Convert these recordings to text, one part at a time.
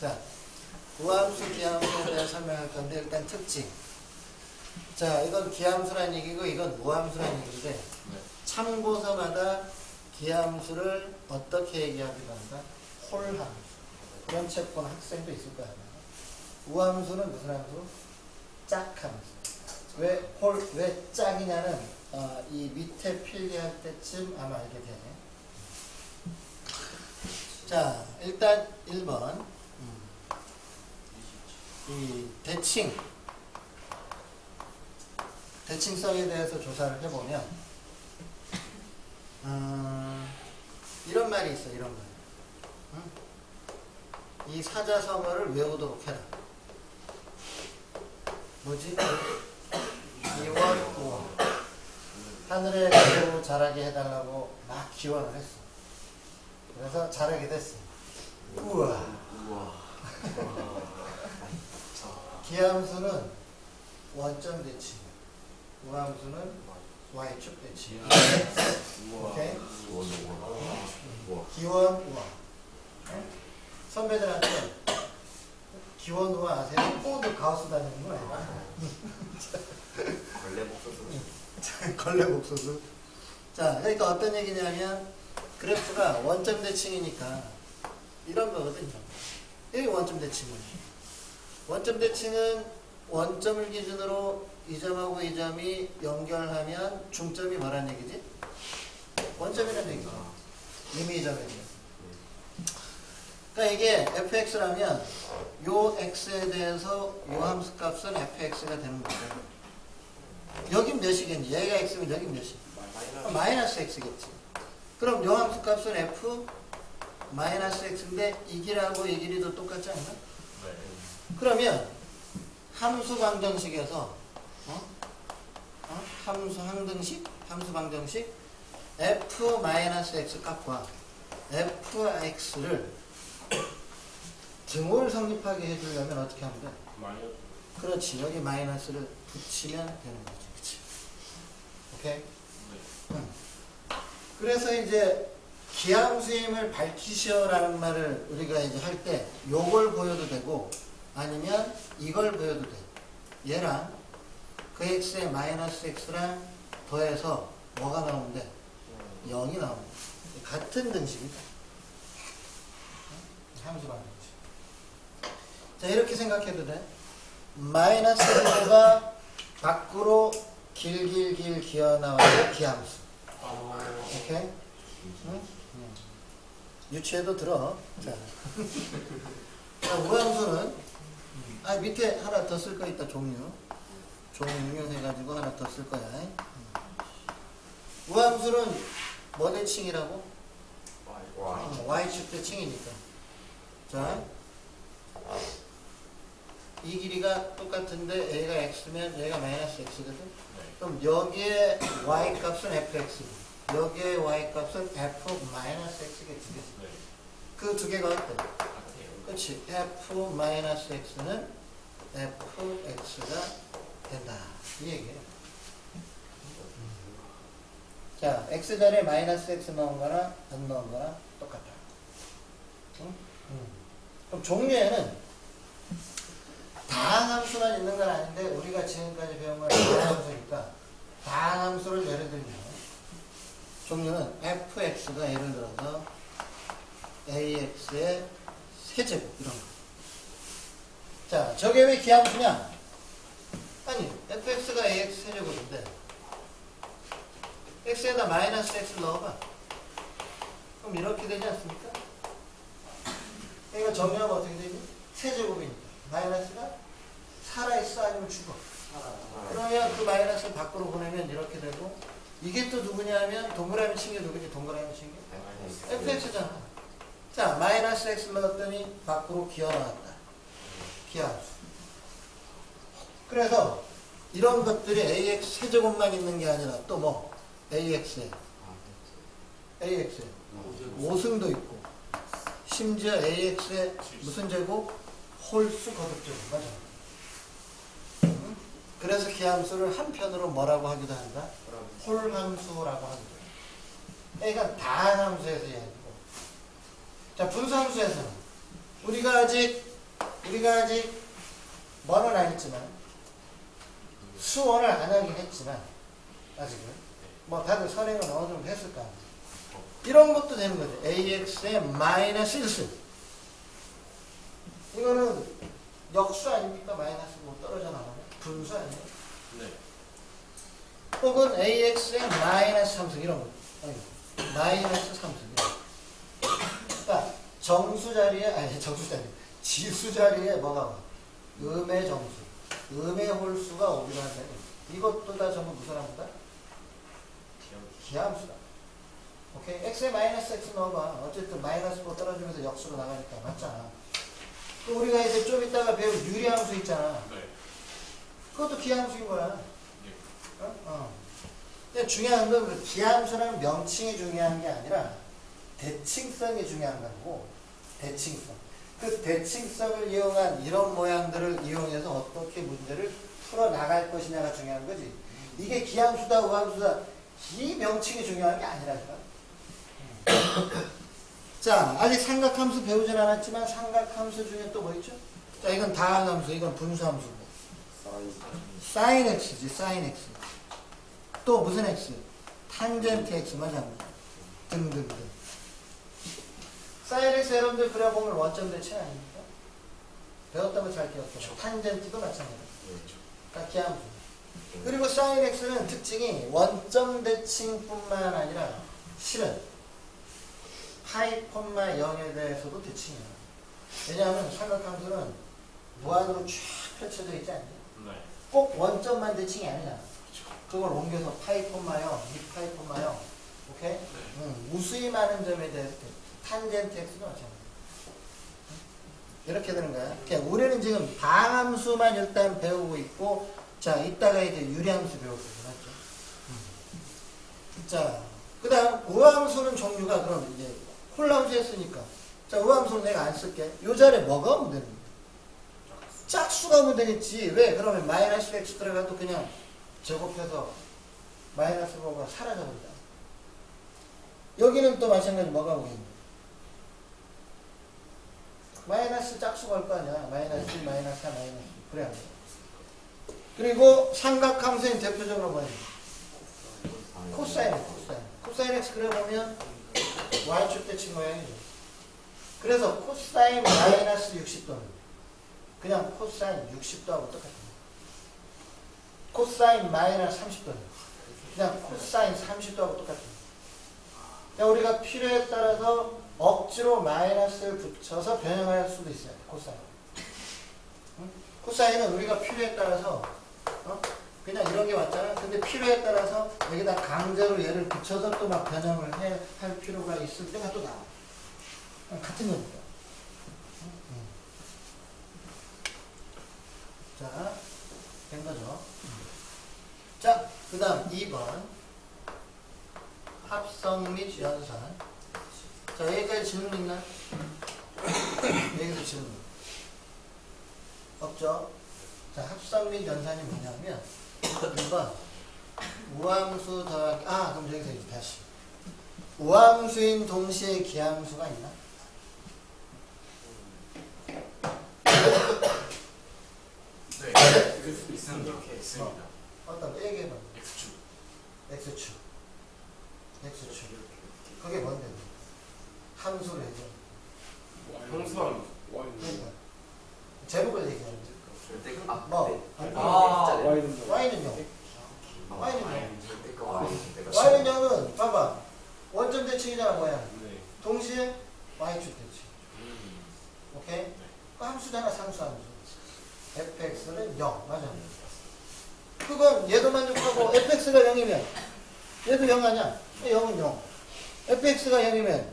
자, 우함수, 기함수에 대해 설명할 건데 일단 특징. 자, 이건 기함수란 얘기고 이건 무함수란 얘기인데 네. 참고서마다 기함수를 어떻게 얘기하기도 한다? 홀함수. 그런 책 본 학생도 있을 거야. 아마. 우함수는 무슨 함수? 짝함수. 왜 홀, 왜 짝이냐는 어, 이 밑에 필기할 때쯤 아마 알게 되네. 자, 일단 1번. 음. 이 대칭. 대칭성에 대해서 조사를 해보면, 음, 이런 말이 있어, 이런 말. 응? 이 사자성어를 외우도록 해라. 뭐지? 기원, 우원. 하늘에 매우 잘하게 해달라고 막 기원을 했어. 그래서 잘하게 됐어. 우와. 우와. 기함수는 원점 대칭. 우함수는 y축 대칭. 오케이? 기원. 응? 선배들한테 기원, 우와 아세요? 꼬도 가우스 다니는 거 아니야? 걸레 목소리. 걸레 목소수. 자, 그러니까 어떤 얘기냐면 그래프가 원점 대칭이니까 이런 거거든요. 여기 원점 대칭이에요. 원점 대칭은 원점을 기준으로 이 점하고 이 점이 연결하면 중점이 뭐란 얘기지? 원점이란 얘기죠. 이미 이 점이죠. 그러니까 이게 fx라면 요 x에 대해서 요 함수 값은 fx가 되는 거죠. 여긴 몇이겠니? 얘가 x면 여긴 몇이? 어, 마이너스 x겠지. 그럼 요 함수 값은 f 마이너스 x인데 이 길하고 이 길이도 똑같지 않나? 그러면 함수 방정식에서 어? 어? 함수 항등식, 함수 방정식 f 마이너스 x 값과 fx를 등호를 성립하게 해주려면 어떻게 하면 돼? 그렇지. 여기 마이너스를 붙이면 되는 거지. 그치? 오케이? 응. 그래서 이제 기함수임을 밝히시오라는 말을 우리가 이제 할 때 요걸 보여도 되고 아니면 이걸 보여도 돼. 얘랑 그 x에 마이너스 x랑 더해서 뭐가 나오는데 0이 나옵니다. 같은 등식이다. 응? 함수 방정식. 자 이렇게 생각해도 돼. 마이너스 1가 밖으로 길길길 기어 나와야 기함수. 오케이? 응? 응. 유치해도 들어. 자. 자, 우함수는, 아, 밑에 하나 더 쓸 거 있다, 종류. 종류 해가지고 하나 더 쓸 거야. 응. 우함수는 뭐 대 칭이라고? 어, Y축 대 칭이니까. 자. 이 길이가 똑같은데 A가 X면 얘가 마이너스 X거든? 그럼 여기에 Y 값은 FX. 여기에 Y 값은 F 마이너스 X겠지. 그 두 개가 어때? 그렇지. F 마이너스 X는 FX가 된다. 이 얘기예요. 자, X 자리에 마이너스 X 넣은 거나 안 넣은 거나 똑같다. 응? 응. 그럼 종류에는 다항함수만 있는 건 아닌데 우리가 지금까지 배운 건 다항함수니까 다항함수를 예를 들면 종류는 fx가 예를 들어서 ax의 세제곱 이런 거. 자, 저게 왜 기함수냐? 아니, fx가 ax 세제곱인데 x에다 마이너스 x 넣어봐. 그럼 이렇게 되지 않습니까? 그러니까 정리하면 어떻게 되니? 세제곱이니까. 마이너스가 살아있어 아니면 죽어. 그러면 그 마이너스 밖으로 보내면 이렇게 되고 이게 또 누구냐면 동그라미 친 게 누구지? 동그라미 친 게? fx잖아. 자, 마이너스 x 넣었더니 밖으로 기어 나왔다. 기하수. 그래서 이런 것들이 ax 세제곱만 있는 게 아니라 또 뭐? ax에 ax에 5승도 있고 심지어 ax에 무슨 제곱? 홀수 거듭 제곱 맞아. 응? 그래서 기함수를 한편으로 뭐라고 하기도 한다? 홀함수라고 하기도 해. 그러니까 다함수에서 얘기고. 자, 분수함수에서는 우리가 아직 우리가 아직 뭐는 안 했지만 수원을 안 하긴 했지만 아직은 뭐 다들 선행을 어느 정도 했을 거 아니에요. 이런 것도 되는 거죠. AX의 마이너스 1승. 이거는 역수 아닙니까? 마이너스 뭐 떨어져 나가면 분수 아니에요? 네. 혹은 AX의 마이너스 3승 이런 거. 아니, 마이너스 3승 이런 거. 그러니까 정수 자리에 아니 정수 자리 지수 자리에 뭐가 와? 음의 정수, 음의 홀수가 오기로 한다는. 이것도 다 전부 무슨 합니다? 기함수다. 오케이? x에 마이너스 x 넣어봐. 어쨌든 마이너스 4 떨어지면서 역수로 나가니까 맞잖아. 또 우리가 이제 좀 이따가 배울 유리함수 있잖아. 네. 그것도 기함수인 거야. 예. 어? 어. 근데 중요한 건그 기함수라는 명칭이 중요한 게 아니라 대칭성이 중요한 거고 대칭성. 그 대칭성을 이용한 이런 모양들을 이용해서 어떻게 문제를 풀어 나갈 것이냐가 중요한 거지. 이게 기함수다 우함수다 이 명칭이 중요한 게 아니라니까. 자, 아직 삼각함수 배우진 않았지만 삼각함수 중에 또 뭐 있죠? 자, 이건 다항함수, 이건 분수함수. 사인 x지, 사인 x. 또 무슨 x? 탄젠트 x 맞아. 등등등. 사인 x 여러분들 그려보면 원점 대칭 아닙니까? 배웠던 거잘 기억해요. 탄젠트도 마찬가지야. 그러니까 기함수. 그리고 사인 x는 특징이 원점 대칭뿐만 아니라 실은 파이 콤마 0에 대해서도 대칭이야. 왜냐하면 삼각함수는 무한으로 쫙 펼쳐져 있지 않냐? 네. 꼭 원점만 대칭이 아니잖아. 그걸 옮겨서 파이 콤마 0, 2 파이 콤마 0. 오케이? 네. 응, 무수히 많은 점에 대해서 탄젠트 x도 마찬가지야. 이렇게 되는 거야. 그냥 우리는 지금 방함수만 일단 배우고 있고, 자, 이따가 이제 유리함수 배우고 있어. 맞죠? 음. 자, 그 다음, 우함수는 종류가 그럼 이제 콜람수 했으니까. 자, 우함수는 내가 안 쓸게. 요 자리에 뭐가 오면 되는 거야? 짝수가 오면 되겠지. 왜? 그러면 마이너스 x 들어가도 그냥 제곱해서 마이너스 5가 사라져버린다. 여기는 또 마찬가지 뭐가 오겠니? 마이너스 짝수가 올 거 아니야. 마이너스 1, 마이너스 4, 마이너스 2. 그래야 돼. 그리고 삼각함수의 대표적으로 뭐야? 코사인, 코사인. 코사인 x 그려보면 y축 대칭 모양이죠. 그래서 코사인 마이너스 60도는 그냥 코사인 60도하고 똑같아요. 코사인 마이너스 30도는 그냥 코사인 30도하고 똑같아요. 우리가 필요에 따라서 억지로 마이너스를 붙여서 변형할 수도 있어요. 코사인. 응? 코사인은 우리가 필요에 따라서 어? 그냥 이런 게 왔잖아. 근데 필요에 따라서 여기다 강제로 얘를 붙여서 또 막 변형을 해, 할 필요가 있을 때가 또 나와. 그냥 같은 겁니다. 자, 된 거죠. 자, 그 다음 2번. 합성 및 연산. 자, 여기까지 질문 있나? 여기서 질문. 없죠? 자, 합성 및 연산이 뭐냐면, 1번. 우함수 더하기, 아, 그럼 여기서 이제 다시. 우함수인 동시에 기함수가 있나? 네. 있습니다. 있습니다. 어떤 얘기해봐. X축. X축. X축. 그게 뭔데? 함수를 얘기해. 형수함. 그러니까. 제목을 얘기하는 거지. 절대 아, 뭐? 아, Y는요? Y는요? 절대 거 아니. Y는 0은, 봐봐. 원점 대칭이잖아, 뭐야. 네. 동시에 Y축 대칭. 음. 오케이? 그 함수잖아, 상수 함수. fx는 0. 맞아. 그건 얘도 만족하고 fx가 0이면 얘도 0 아니야? 0은 0. fx가 0이면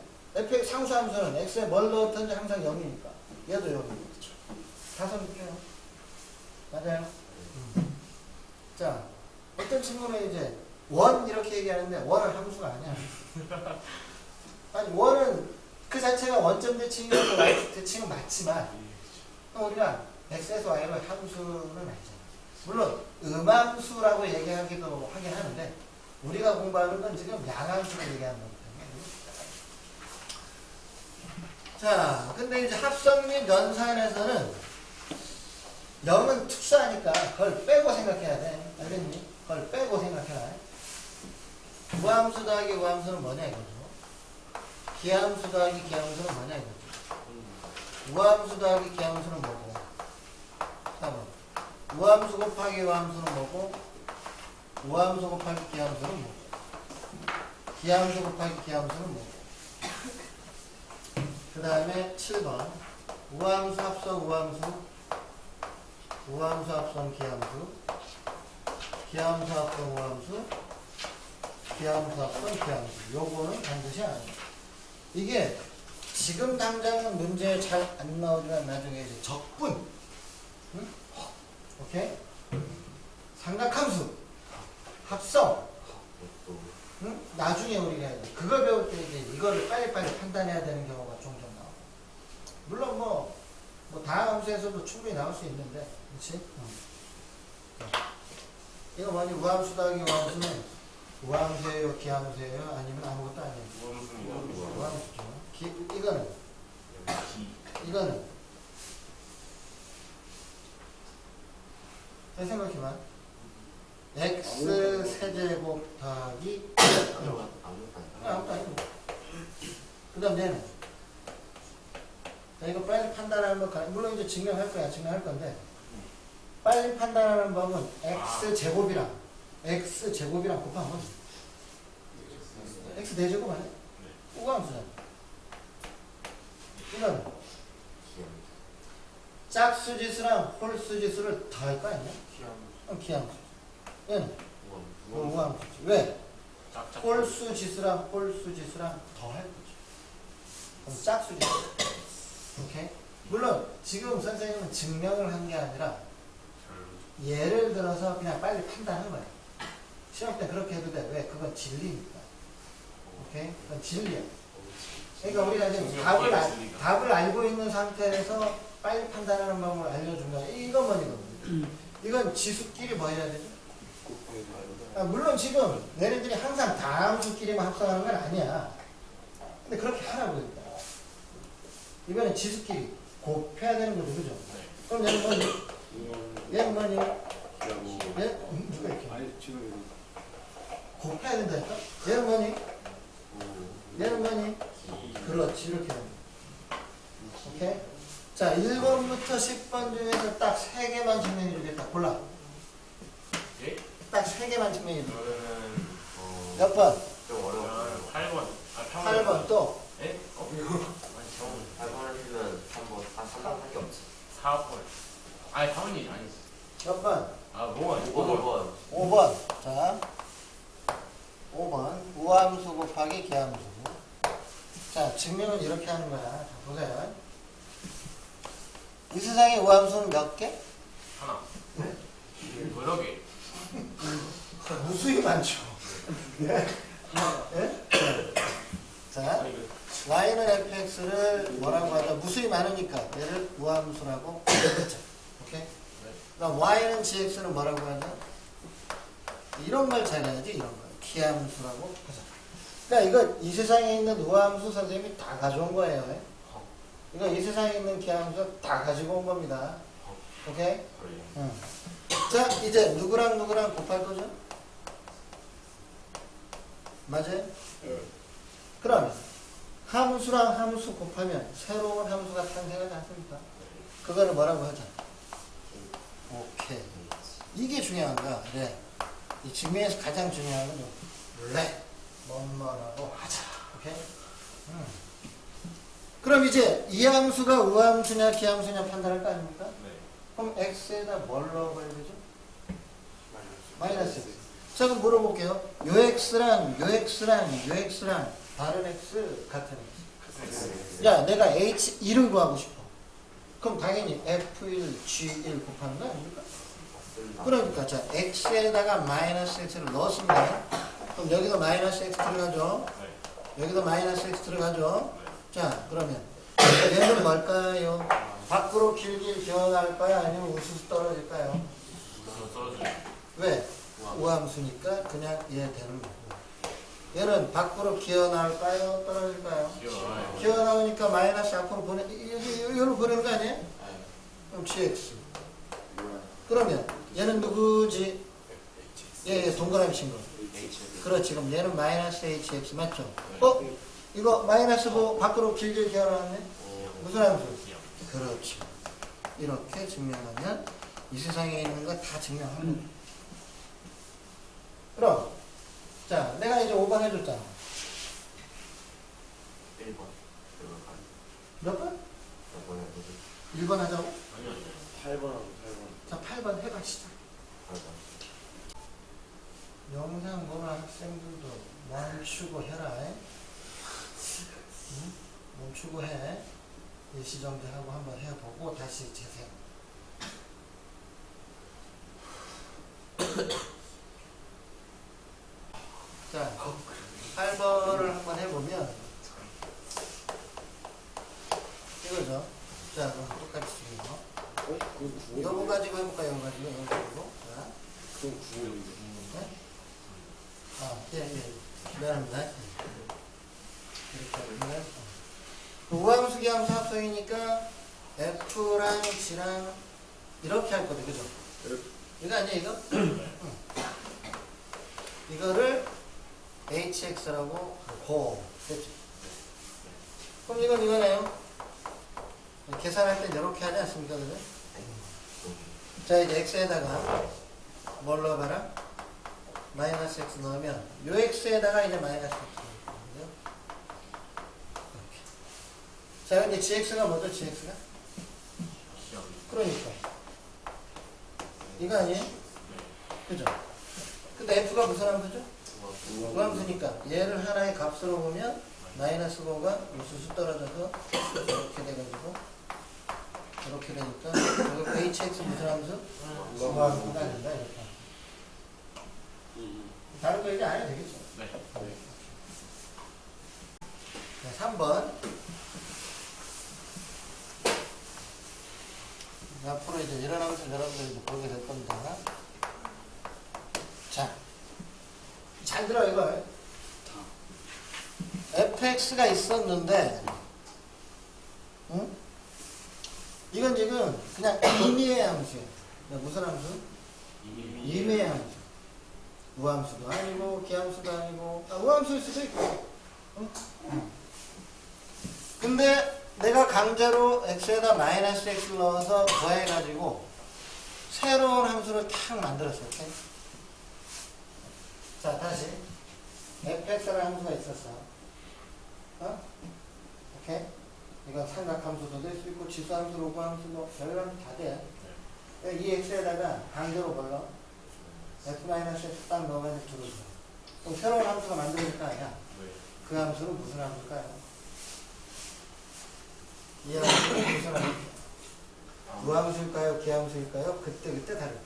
함수는 x에 뭘 넣었든지 항상 0이니까 얘도 0이고. 다섯 개요. 맞아요? 자, 어떤 친구는 이제 원 이렇게 얘기하는데 원은 함수가 아니야. 아니 원은 그 자체가 원점 대칭이고 y 대칭은 맞지만 우리가 x에서 y로 함수는 아니잖아. 물론 음함수라고 얘기하기도 하긴 하는데 우리가 공부하는 건 지금 양함수를 얘기하는 거거든요. 자, 근데 이제 합성 및 연산에서는 0은 특수하니까 그걸 빼고 생각해야 돼. 알겠니? 그걸 빼고 생각해라. 우함수 더하기 우함수는 뭐냐 이거죠. 기함수 더하기 기함수는 뭐냐 이거죠. 우함수 더하기 기함수는 뭐고? 4번. 우함수 곱하기 우함수는 뭐고? 우함수 곱하기 기함수는 뭐고? 기함수 곱하기 기함수는 뭐고? 그 다음에 7번. 우함수 합성 우함수. 우함수 합성 기함수. 기함수 합성 우함수. 기함수 합성 기함수. 요거는 반드시 안 돼. 이게 지금 당장은 문제에 잘 안 나오지만 나중에 이제 적분. 응? 오케이? 삼각함수. 합성. 또 응? 나중에 우리가. 그걸 배울 때 이제 이거를 빨리빨리 판단해야 되는 경우가 종종. 물론 뭐, 뭐 다음 함수에서도 충분히 나올 수 있는데, 그렇지? 응. 자, 이거 뭐니? 우함수 더하기 우함수는 우함수예요, 기함수예요, 아니면 아무것도 아니에요. 우함수입니다. 우함수죠. 기, 이거는 기 이거는 잘 생각해봐. x 세제곱 더하기 아무것도 아니고. 그 다음 얘는. 자, 이거 빨리 판단하는 법, 가- 물론 이제 증명할 거야, 증명할 건데. 빨리 판단하는 법은 x 제곱이랑, x 제곱이랑 곱하면 x 대제곱 아니야? 우감수잖아. 이건 짝수지수랑 홀수지수를 더할 거 아니야? 그럼 기함수. 얘는 우함 우함수지. 왜? 짝짝. 홀수지수랑 홀수지수랑 더할 거지. 그럼 짝수지수. 오케이? 물론 지금 선생님은 증명을 한 게 아니라 예를 들어서 그냥 빨리 판단한 거야. 시험 때 그렇게 해도 돼. 왜? 그건 진리니까. 오케이? 그건 진리야. 그러니까 우리가 지금 답을, 알, 답을 알고 있는 상태에서 빨리 판단하는 방법을 알려준 거야. 이건 뭐니거든. 이건 지수끼리 뭐 해야 되죠? 아, 물론 지금 얘네들이 항상 다함수끼리만 합성하는 건 아니야. 근데 그렇게 하라고 그러니까. 이번엔 지수끼리 곱해야 되는 거죠, 그죠? 그럼 얘는 뭐니? 얘는 뭐니? 얘? 음, 누가 이렇게? 아니 지금 곱해야 된다니까? 얘는 뭐니? 얘는 뭐니? 그렇지, 이렇게 하는 거. 오케이? 자, 1번부터 10번 중에서 딱 3개만 증명해 주겠다. 골라. 예? 딱 3개만 증명해 줘. 그러면은 어, 몇 번? 좀 어려워 8번. 아, 8번 또. 예? 어? 아니, 저는 8번 하시면 3번 아 3번 할게 없지 4번. 아니, 4번이 아니지. 몇 번? 아, 뭐가 5번 5번 5번. 자, 5번. 우함수 곱하기 기함수. 자, 증명은 이렇게 하는 거야. 자, 보세요. 이 세상에 우함수는 몇 개? 하나. 여러 개. 무수히 많죠. 예? 예? 자, 아니, 그 y는 fx를 뭐라고 하자? 무수히 많으니까 얘를 우함수라고 했죠. 오케이? 그럼 y는 gx는 뭐라고 하자? 이런 걸 잘해야지 이런 거. 기함수라고 하자. 그러니까 이거 이 세상에 있는 우함수 선생님이 다 가져온 거예요. 예? 이거 이 세상에 있는 기함수 다 가지고 온 겁니다. 오케이? 응. 자, 이제 누구랑 누구랑 곱할 거죠? 맞아요? 그러면 함수랑 함수 곱하면 새로운 함수가 탄생하지 않습니까? 그거를 뭐라고 하자? 오케이. 이게 중요한 거야. 네. 이 증명에서 가장 중요한 건 네. 뭐뭐라고 하자. 오케이? 음. 그럼 이제 이 함수가 우함수냐 기함수냐 판단할 거 아닙니까? 네. 그럼 x에다 뭘 넣어봐야 되죠? 마이너스 x. 자 그럼 물어볼게요. 요 x랑 요 x랑 요 x랑 다른 x 같은 x. 야 내가 h1을 구하고 싶어. 그럼 당연히 f1, g1 곱하는 거 아닙니까? 그러니까 자 x에다가 마이너스 x를 넣었습니다. 그럼 여기도 마이너스 x 들어가죠. 네. 여기도 마이너스 x 들어가죠. 네. 자 그러면 얘는 뭘까요? 밖으로 기어날 거야 아니면 우수수 떨어질까요? 저 떨어져요. 왜? 우함수니까 그냥 얘 되는 거고. 얘는 밖으로 기어 나올까요? 떨어질까요? 귀여워요. 기어 나오니까 마이너스 앞으로 보내 여기 여기로 보내는 거 아니에요? 그럼 gx. 그러면 얘는 누구지? 얘, 얘 동그라미 친구. 그렇지. 그럼 얘는 마이너스 hx 맞죠? 어? 이거 마이너스 보 밖으로 길게 기어 나왔네? 무슨 함수? 그렇지. 이렇게 증명하면 이 세상에 있는 거 다 증명하는 거야. 그럼 자 내가 이제 5번 해줬잖아. 1번. 몇 번? 이번에 1번 하자고? 아니요, 아니요. 8번하고 8번. 자 8번 해봅시다. 8번. 영상 보는 학생들도 멈추고 해라. 응? 멈추고 해. 일시정지하고 한번 해보고 다시 재생. 자, 8번을 한번 해보면 이거죠. 자, 그럼 똑같이 지금 어? 그건 9호. 요거 가지고 해볼까? 요거 가지고 요거 가지고. 자. 그건 9호인데. 네? 아, 예, 예. 미안합니다. 이렇게 하면. 그 우함수 기 함수 합성이니까 F랑 G랑 이렇게 할 거죠. 그죠? 이거 아니야, 이거? 응. 이거를 HX라고 고. 됐죠? 그럼 이건 이거네요. 계산할 때 이렇게 하지 않습니까? 그죠? 자, 이제 X에다가 뭘 넣어봐라? 마이너스 X 넣으면 요 X에다가 이제 마이너스 X 넣거든요. 이렇게. 자, 근데 GX가 뭐죠? GX가? 그러니까. 이거 아니에요? 그죠? 근데 F가 무슨 함수죠? 무함수니까 얘를 하나의 값으로 보면 마이너스 5가 우수수 떨어져서 이렇게 돼가지고 이렇게 되니까 저거 HX 무슨 함수? 무함수가 아닌다 이렇게. 다른 거 이제 안 해도 되겠죠? 네. 네, 3번. 앞으로 이제 일어나면서 여러분들이 이제 보게 될 겁니다. 자, 잘 들어, 이걸. fx가 있었는데, 응? 이건 지금 그냥 임의의 함수예요. 그러니까 무슨 함수? 임의의 함수. 우함수도 아니고, 기함수도 아니고, 아, 우함수일 수도 있고. 응? 근데 내가 강제로 x에다 마이너스 x를 넣어서 더해가지고 새로운 함수를 탁 만들었어. 오케이? 자, 다시. fx라는 함수가 있었어. 어? 오케이? 이건 삼각함수도 될 수 있고, 지수함수, 로그함수, 뭐, 별의함 다 돼. 이 x에다가 강제로 걸러. f 마이너스 x 딱 넣으면 들어줘. 그럼 새로운 함수가 만들어질 거 아니야? 그 함수는 무슨 함수일까요? 이 함수는 무슨 함수? 무함수일까요? 기함수일까요? 그때 그때 다를까?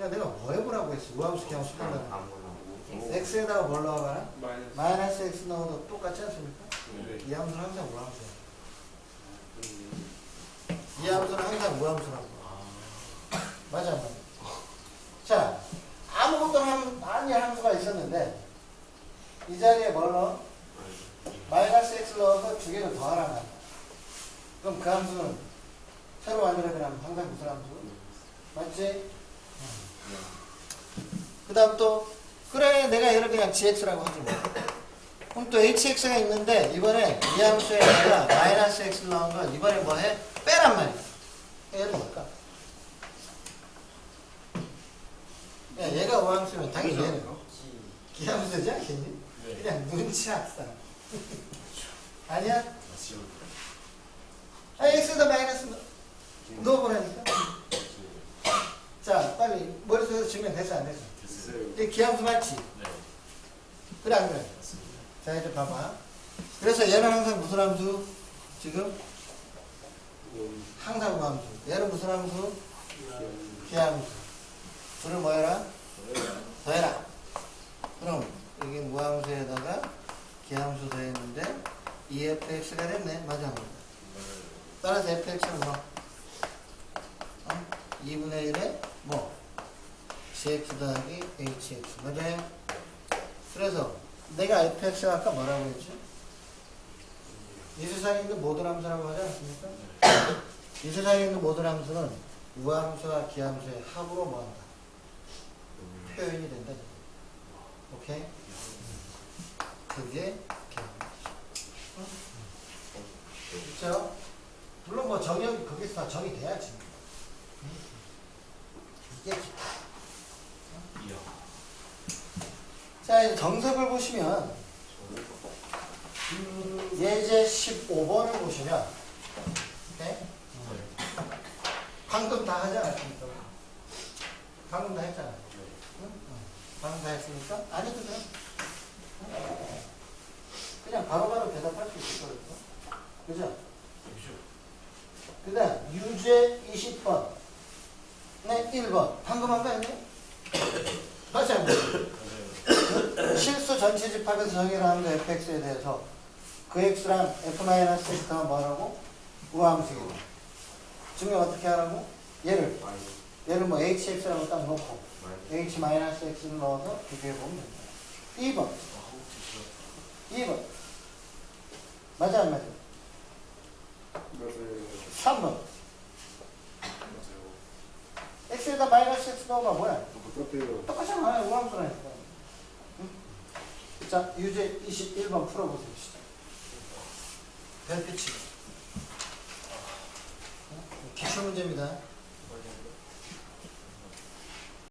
야 내가 뭐 해보라고 했어? 무함수 기함수 판단을 아무나. x에다가 뭘 넣어봐라? 마이너스. 마이너스 x 넣어도 똑같지 않습니까? 네. 이 함수는 항상 무함수야 이 함수는 항상 무함수라고 맞아 맞아 자 아무것도 함, 아닌 함수가 있었는데 이 자리에 뭘 넣어? 마이너스 x 넣어서 두 개를 더하라는. 그럼 그 함수는 새로 만들어야 되는 항상 무슨 함수? 맞지? 그 다음 또 그래 내가 얘를 그냥 gx라고 하지 뭐. 그럼 또 hx가 있는데 이번에 이 함수에다가 마이너스 x를 넣은 건 이번에 뭐 해? 빼란 말이야. 얘는 뭘까? 야 얘가 오함수면 당연히 얘는 기함수지 않겠니? 네. 그냥 눈치 학상. 아니야? 아, x에다 마이너스 넣- 넣어보라니까. 자, 빨리 머릿속에서 안 됐어? 됐어요. 이게 기함수 맞지? 네. 그래, 안 그래? 자, 이제 봐봐. 그래서 얘는 항상 무슨 함수? 지금? 항상 함수. 얘는 무슨 함수? 기함수. 둘을 뭐 해라? 더해라. 그럼 이게 무함수에다가 기함수 더했는데 2fx가 됐네. 맞아. 따라서 fx는 뭐? 어? 2분의 1에 뭐? gx 더하기 hx 맞아요? 그래서 내가 fx가 아까 뭐라고 했지? 이 세상에 있는 모든 함수라고 하지 않습니까? 이 세상에 있는 모든 함수는 우함수와 기함수의 합으로 뭐한다? 표현이 된다. 오케이? 그게 그렇죠? 물론 뭐 정의 거기서 다 정의돼야지. 이게 기타. 자 이제 정석을 보시면 음, 예제 15번을 보시면 네? 방금 다 하지 않았습니까? 방금 다 했잖아. 응? 응. 방금 다 했으니까 안 해도 돼. 그냥 바로바로 대답할 수 있을 거예요. 그죠? 그 다음 유제 20번. 네 1번. 방금 한 거 아니에요? 다시 한 번. 실수 전체 집합에서 정의하는 그 fx에 대해서 그 x랑 f-x가 뭐라고? 우함수이고 증명 어떻게 하라고? 얘를. 얘를 뭐 hx라고 딱 놓고 h-x를 넣어서 비교해보면 됩니다. 2번. 2번 맞아 안 맞아? 맞아요. 3번 맞아요. x에다 마이너스 x 넣으면 뭐야? 똑같아요. 똑같잖아 우함수라니까 응? 자 유제 21번 풀어보세요 시작 별빛이 어? 기출문제입니다